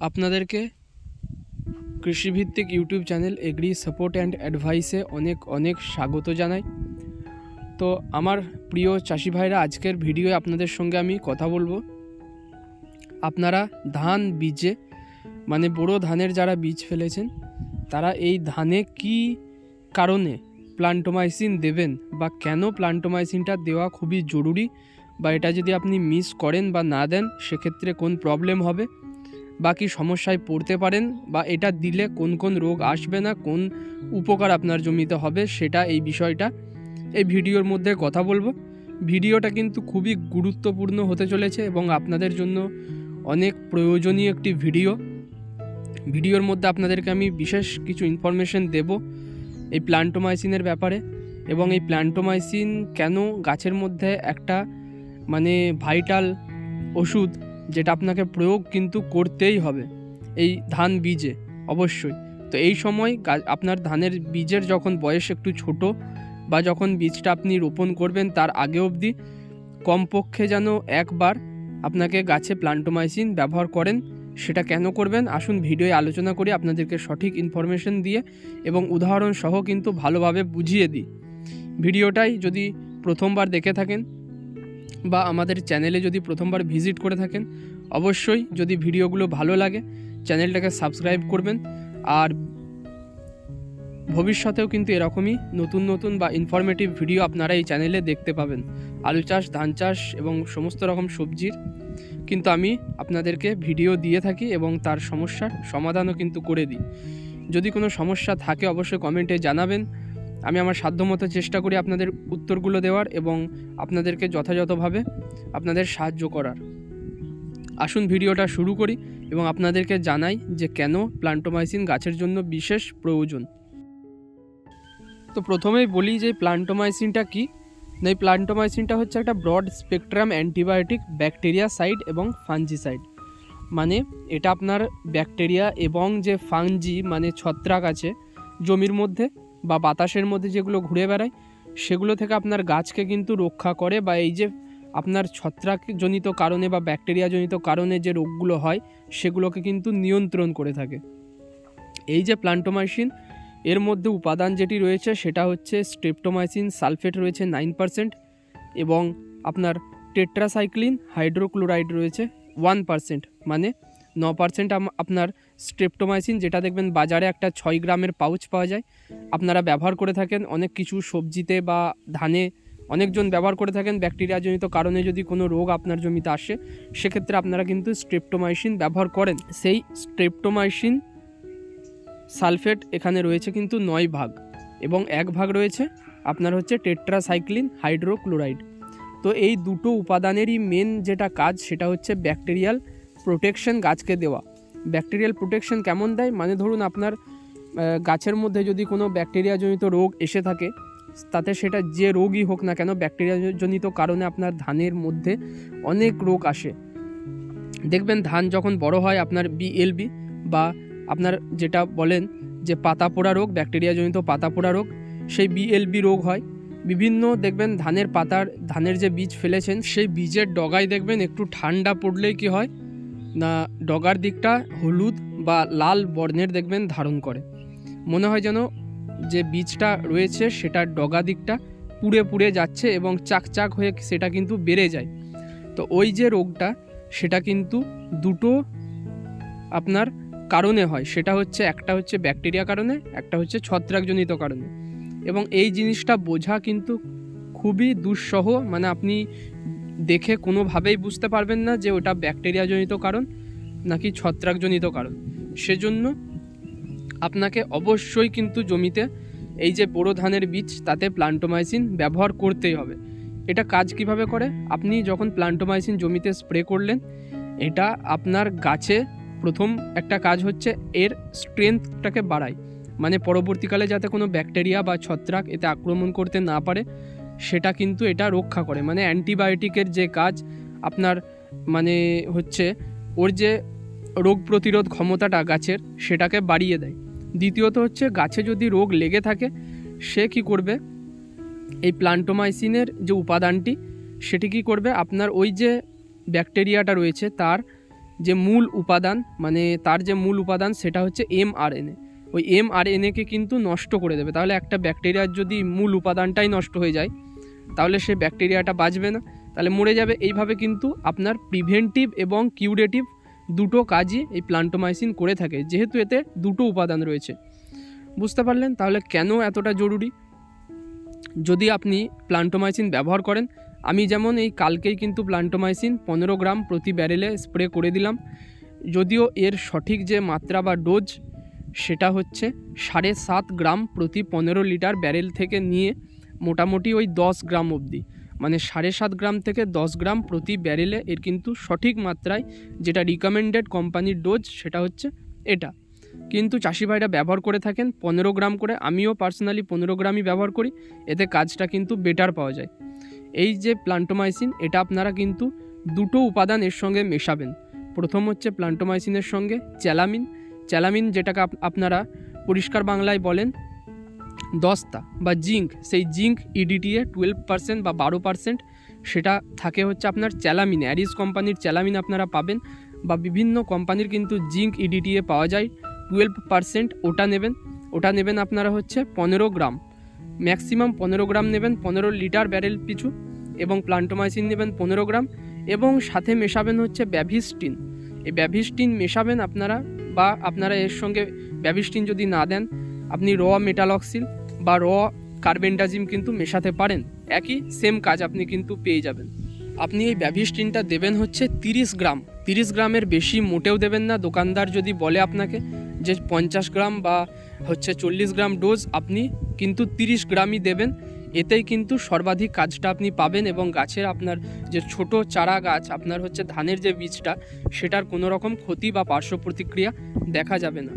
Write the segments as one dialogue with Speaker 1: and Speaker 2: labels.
Speaker 1: আপনাদেরকে কৃষিভিত্তিক YouTube channel agri support and অ্যাডভাইসে অনেক অনেক স্বাগত জানাই। তো আমার প্রিয় চাষি ভাইরা, আজকের ভিডিওয়ে আপনাদের সঙ্গে আমি কথা বলব। আপনারা ধান বীজে মানে বড় ধানের যারা বীজ ফেলেছেন, তারা এই ধানে কি কারণে প্লান্টোমাইসিন দেবেন বা কেন প্লান্টোমাইসিনটা দেওয়া খুবই জরুরি বা এটা যদি আপনি মিস করেন বা না দেন, সেক্ষেত্রে কোন প্রবলেম হবে? বা কি সমস্যায় পড়তে পারেন বা এটা দিলে কোন কোন রোগ আসবে না, কোন উপকার আপনার জমিতে হবে সেটা এই বিষয়টা এই ভিডিওর মধ্যে কথা বলব। ভিডিওটা কিন্তু খুবই গুরুত্বপূর্ণ হতে চলেছে এবং আপনাদের জন্য অনেক প্রয়োজনীয় একটি ভিডিও। ভিডিওর মধ্যে আপনাদেরকে আমি বিশেষ কিছু ইনফরমেশন দেব এই প্লান্টোমাইসিনের ব্যাপারে এবং এই প্লান্টোমাইসিন কেন গাছের মধ্যে একটা মানে ভাইটাল ওষুধ যেটা আপনাকে প্রয়োগ কিন্তু করতেই হবে, এই ধান বীজে, অবশ্যই। তো এই সময় আপনার ধানের বীজের যখন বয়স একটু ছোট বা যখন বীজটা আপনি রোপণ করবেন তার আগে অবধি কমপক্ষে যেন একবার আপনাকে গাছে প্লান্টোমাইসিন ব্যবহার করেন, সেটা কেন করবেন? আসুন ভিডিওয়ে আলোচনা করি আপনাদেরকে সঠিক ইনফরমেশন দিয়ে এবং উদাহরণ সহ কিন্তু ভালোভাবে বুঝিয়ে দিই। ভিডিওটাই যদি প্রথমবার দেখে থাকেন বা আমাদের চ্যানেলে যদি প্রথমবার ভিজিট করে থাকেন, অবশ্যই যদি ভিডিওগুলো ভালো লাগে, চ্যানেলটাকে সাবস্ক্রাইব করবেন। আর ভবিষ্যতেও কিন্তু এরকমই নতুন নতুন বা ইনফরমেটিভ ভিডিও আপনারা এই চ্যানেলে দেখতে পাবেন। আলু চাষ, ধান চাষ এবং সমস্ত রকম সবজির। কিন্তু আমি আপনাদেরকে ভিডিও দিয়ে থাকি এবং তার সমস্যার সমাধানও কিন্তু করে দিই। যদি কোনো সমস্যা থাকে, অবশ্যই কমেন্টে জানাবেন। আমি আমার সাধ্যমতো চেষ্টা করি আপনাদের উত্তরগুলো দেওয়ার এবং আপনাদেরকে যথাযথভাবে আপনাদের সাহায্য করার। আসুন ভিডিওটা শুরু করি এবং আপনাদেরকে জানাই যে কেন প্লান্টোমাইসিন গাছের জন্য বিশেষ প্রয়োজন। তো প্রথমেই বলি যে প্লান্টোমাইসিনটা কি? না, এই প্লান্টোমাইসিনটা হচ্ছে একটা broad spectrum antibiotic bactericide এবং ফাঞ্জিসাইড মানে এটা আপনার ব্যাকটেরিয়া এবং যে ফাঞ্জি মানে ছত্রাক আছে জমির মধ্যে বা বাতাসের মধ্যে যেগুলো ঘুরে বেড়ায়, সেগুলো থেকে আপনার গাছকে কিন্তু রক্ষা করে বা এই যে আপনার ছত্রাকজনিত কারণে বা ব্যাকটেরিয়াজনিত কারণে যে রোগগুলো হয়, সেগুলোকে কিন্তু নিয়ন্ত্রণ করে থাকে। এই যে প্লান্টোমাইসিন, এর মধ্যে উপাদান যেটি রয়েছে সেটা হচ্ছে স্ট্রেপ্টোমাইসিন সালফেট রয়েছে নাইন পার্সেন্ট এবং আপনার টেট্রাসাইক্লিন হাইড্রোক্লোরাইড রয়েছে ওয়ান পার্সেন্ট মানে ন পার্সেন্ট আপনার স্ট্রেপ্টোমাইসিন যেটা দেখবেন বাজারে একটা ছয় গ্রামের পাউচ পাওয়া যায়। আপনারা ব্যবহার করে থাকেন, অনেক কিছু সবজিতে বা ধানে অনেকজন ব্যবহার করে থাকেন ব্যাকটেরিয়াজনিত কারণে যদি কোনো রোগ আপনার জমিতে আসে, সেক্ষেত্রে আপনারা কিন্তু স্ট্রেপ্টোমাইসিন ব্যবহার করেন। সেই স্ট্রেপ্টোমাইসিন সালফেট এখানে রয়েছে কিন্তু নয় ভাগ এবং এক ভাগ রয়েছে আপনার হচ্ছে টেট্রাসাইক্লিন হাইড্রোক্লোরাইড তো এই দুটো উপাদানেরই মেন যেটা কাজ, সেটা হচ্ছে ব্যাকটেরিয়াল প্রোটেকশন গাছকে দেওয়া। ব্যাকটেরিয়াল প্রোটেকশন কেমন দেয়? মানে ধরুন আপনার গাছের মধ্যে যদি কোনো ব্যাকটেরিয়াজনিত রোগ এসে থাকে, তাতে সেটা যে রোগই হোক না কেন ব্যাকটেরিয়াজনিত কারণে আপনার ধানের মধ্যে অনেক রোগ আসে। দেখবেন ধান যখন বড় হয়, আপনার বিএলবি বা আপনার যেটা বলেন যে পাতা পোড়া রোগ ব্যাকটেরিয়াজনিত পাতা পোড়া রোগ, সেই বিএলবি রোগ হয়। বিভিন্ন দেখবেন ধানের পাতার, ধানের যে বীজ ফেলেছেন, সেই বীজের ডগায় দেখবেন একটু ঠান্ডা পড়লেই কি হয় না, ডগার দিকটা হলুদ বা লাল বর্ণের দেখবেন ধারণ করে। মনে হয় যেন যে বীজটা রয়েছে সেটার ডগা দিকটা পুড়ে পুড়ে যাচ্ছে এবং চাকচাক হয়ে সেটা কিন্তু বেড়ে যায়। তো ওই যে রোগটা, সেটা কিন্তু দুটো আপনার কারণে হয়। সেটা হচ্ছে, একটা হচ্ছে ব্যাকটেরিয়া কারণে, একটা হচ্ছে ছত্রাকজনিত কারণে। এবং এই জিনিসটা বোঝা কিন্তু খুবই দুঃসহ। মানে আপনি দেখে কোনোভাবেই বুঝতে পারবেন না যে ওটা ব্যাকটেরিয়াজনিত কারণ নাকি ছত্রাকজনিত কারণ। সেজন্য আপনাকে অবশ্যই কিন্তু জমিতে এই যে বোরো ধানের বীজ, তাতে প্লান্টোমাইসিন ব্যবহার করতেই হবে। এটা কাজ কীভাবে করে? আপনি যখন প্লান্টোমাইসিন জমিতে স্প্রে করলেন, এটা আপনার গাছে প্রথম একটা কাজ হচ্ছে এর স্ট্রেংথটাকে বাড়ায়। মানে পরবর্তীকালে যাতে কোনো ব্যাকটেরিয়া বা ছত্রাক এতে আক্রমণ করতে না পারে সেটা কিন্তু এটা রক্ষা করে। মানে অ্যান্টিবায়োটিকের যে কাজ, আপনার মানে হচ্ছে ওর যে রোগ প্রতিরোধ ক্ষমতাটা গাছের, সেটাকে বাড়িয়ে দেয়। দ্বিতীয়ত হচ্ছে গাছে যদি রোগ লেগে থাকে, সে কি করবে? এই প্লান্টোমাইসিনের যে উপাদানটি, সেটি কি করবে? আপনার ওই যে ব্যাকটেরিয়াটা রয়েছে, তার যে মূল উপাদান মানে তার যে মূল উপাদান, সেটা হচ্ছে এমআরএনএ। ওই এমআরএনএকে কিন্তু নষ্ট করে দেবে। তাহলে একটা ব্যাকটেরিয়ার যদি মূল উপাদানটাই নষ্ট হয়ে যায় তাহলে সে ব্যাকটেরিয়াটা বাঁচবে না। তাহলে মরে যাবে। এইভাবে কিন্তু আপনার প্রিভেন্টিভ এবং কিউরেটিভ দুটো কাজই এই প্লান্টোমাইসিন করে থাকে। যেহেতু এতে দুটো উপাদান রয়েছে। বুঝতে পারলেন? তাহলে কেন এতটা জরুরি? যদি আপনি প্লান্টোমাইসিন ব্যবহার করেন, আমি যেমন এই কালকেই কিন্তু প্লান্টোমাইসিন পনেরো গ্রাম প্রতি ব্যারেলে স্প্রে করে দিলাম। যদিও এর সঠিক যে মাত্রা বা ডোজ সেটা হচ্ছে সাড়ে সাত গ্রাম প্রতি পনেরো লিটার ব্যারেল থেকে নিয়ে মোটামুটি ওই দশ গ্রাম অবধি। মানে সাড়ে সাত গ্রাম থেকে দশ গ্রাম প্রতি ব্যারেলে এর কিন্তু সঠিক মাত্রায় যেটা রিকমেন্ডেড কোম্পানির ডোজ সেটা হচ্ছে এটা। কিন্তু চাষি ভাইরা ব্যবহার করে থাকেন পনেরো গ্রাম করে, আমিও পার্সোনালি পনেরো গ্রামই ব্যবহার করি, এতে কাজটা কিন্তু বেটার পাওয়া যায়। এই যে প্লান্টোমাইসিন এটা আপনারা কিন্তু দুটো উপাদান এর সঙ্গে মেশাবেন। প্রথম হচ্ছে প্লান্টোমাইসিনের সঙ্গে চ্যালামিন। চ্যালামিন যেটাকে আপ- আপনারা পরিষ্কার বাংলায় বলেন দস্তা বা জিঙ্ক, সেই জিঙ্ক ইডিটিএ টুয়েলভ পার্সেন্ট বা বারো পার্সেন্ট সেটা থাকে হচ্ছে আপনার চ্যালামিন অ্যারিস কোম্পানির চ্যালামিন আপনারা পাবেন বা বিভিন্ন কোম্পানির কিন্তু জিঙ্ক ইডিটিএ পাওয়া যায় টুয়েলভ পার্সেন্ট ওটা নেবেন ওটা নেবেন আপনারা হচ্ছে পনেরো গ্রাম, ম্যাক্সিমাম পনেরো গ্রাম নেবেন, পনেরো লিটার ব্যারেল পিছু এবং প্লান্টোমাইসিন নেবেন পনেরো গ্রাম এবং সাথে মেশাবেন হচ্ছে ব্যাভিস্টিন, এই ব্যাভিস্টিন মেশাবেন আপনারা বা আপনারা এর সঙ্গে ব্যাভিস্টিন যদি না দেন, আপনি র মেটালক্সিল বা র কার্বেন্ডাজিম কিন্তু মেশাতে পারেন। একই সেম কাজ আপনি কিন্তু পেয়ে যাবেন। আপনি এই ব্যাভিস্টিনটা দেবেন হচ্ছে তিরিশ গ্রাম। তিরিশ গ্রামের বেশি মোটেও দেবেন না। দোকানদার যদি বলে আপনাকে যে পঞ্চাশ গ্রাম বা হচ্ছে চল্লিশ গ্রাম ডোজ, আপনি কিন্তু তিরিশ গ্রামই দেবেন। এতেই কিন্তু সর্বাধিক কাজটা আপনি পাবেন এবং গাছের আপনার যে ছোট চারা গাছ, আপনার হচ্ছে ধানের যে বীজটা, সেটার কোনো রকম ক্ষতি বা পার্শ্ব প্রতিক্রিয়া দেখা যাবে না।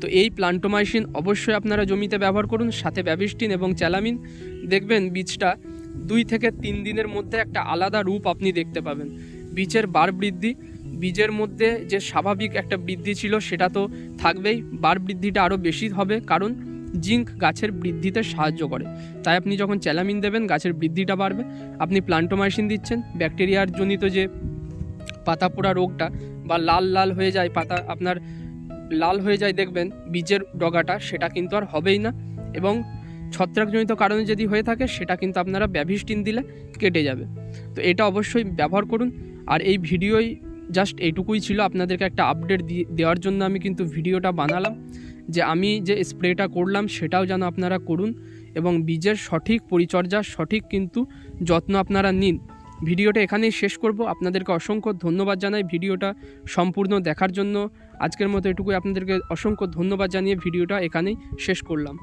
Speaker 1: তো এই প্লান্টোমাইসিন অবশ্যই আপনারা জমিতে ব্যবহার করুন, সাথে ব্যাবিস্টিন এবং চ্যালামিন। দেখবেন বীজটা দুই থেকে তিন দিনের মধ্যে একটা আলাদা রূপ আপনি দেখতে পাবেন। বীজের বার বৃদ্ধি, বীজের মধ্যে যে স্বাভাবিক একটা বৃদ্ধি ছিল সেটা তো থাকবেই, বার বৃদ্ধিটা আরও বেশি হবে। কারণ জিঙ্ক গাছের বৃদ্ধিতে সাহায্য করে। তাই আপনি যখন চ্যালামিন দেবেন, গাছের বৃদ্ধিটা বাড়বে। আপনি প্লান্টোমাইসিন দিচ্ছেন, ব্যাকটেরিয়ার জনিত যে পাতা পোড়া রোগটা বা লাল লাল হয়ে যায়, পাতা আপনার লাল হয়ে যায়, দেখবেন বীজের ডগাটা, সেটা কিন্তু আর হবেই না। এবং ছত্রাকজনিত কারণে যদি হয়ে থাকে, সেটা কিন্তু আপনারা ব্যাভিস্টিন দিলে কেটে যাবে। তো এটা অবশ্যই ব্যবহার করুন। আর এই ভিডিওই জাস্ট এইটুকুই ছিল। আপনাদেরকে একটা আপডেট দেওয়ার জন্য আমি কিন্তু ভিডিওটা বানালাম। যে আমি যে স্প্রেটা করলাম সেটাও যেন আপনারা করুন এবং বীজের সঠিক পরিচর্যা, সঠিক কিন্তু যত্ন আপনারা নিন। ভিডিওটা এখানেই শেষ করব। আপনাদেরকে অসংখ্য ধন্যবাদ জানাই ভিডিওটা সম্পূর্ণ দেখার জন্য। আজকের মতো এটুকুই। আপনাদেরকে অসংখ্য ধন্যবাদ জানিয়ে ভিডিওটা এখানেই শেষ করলাম।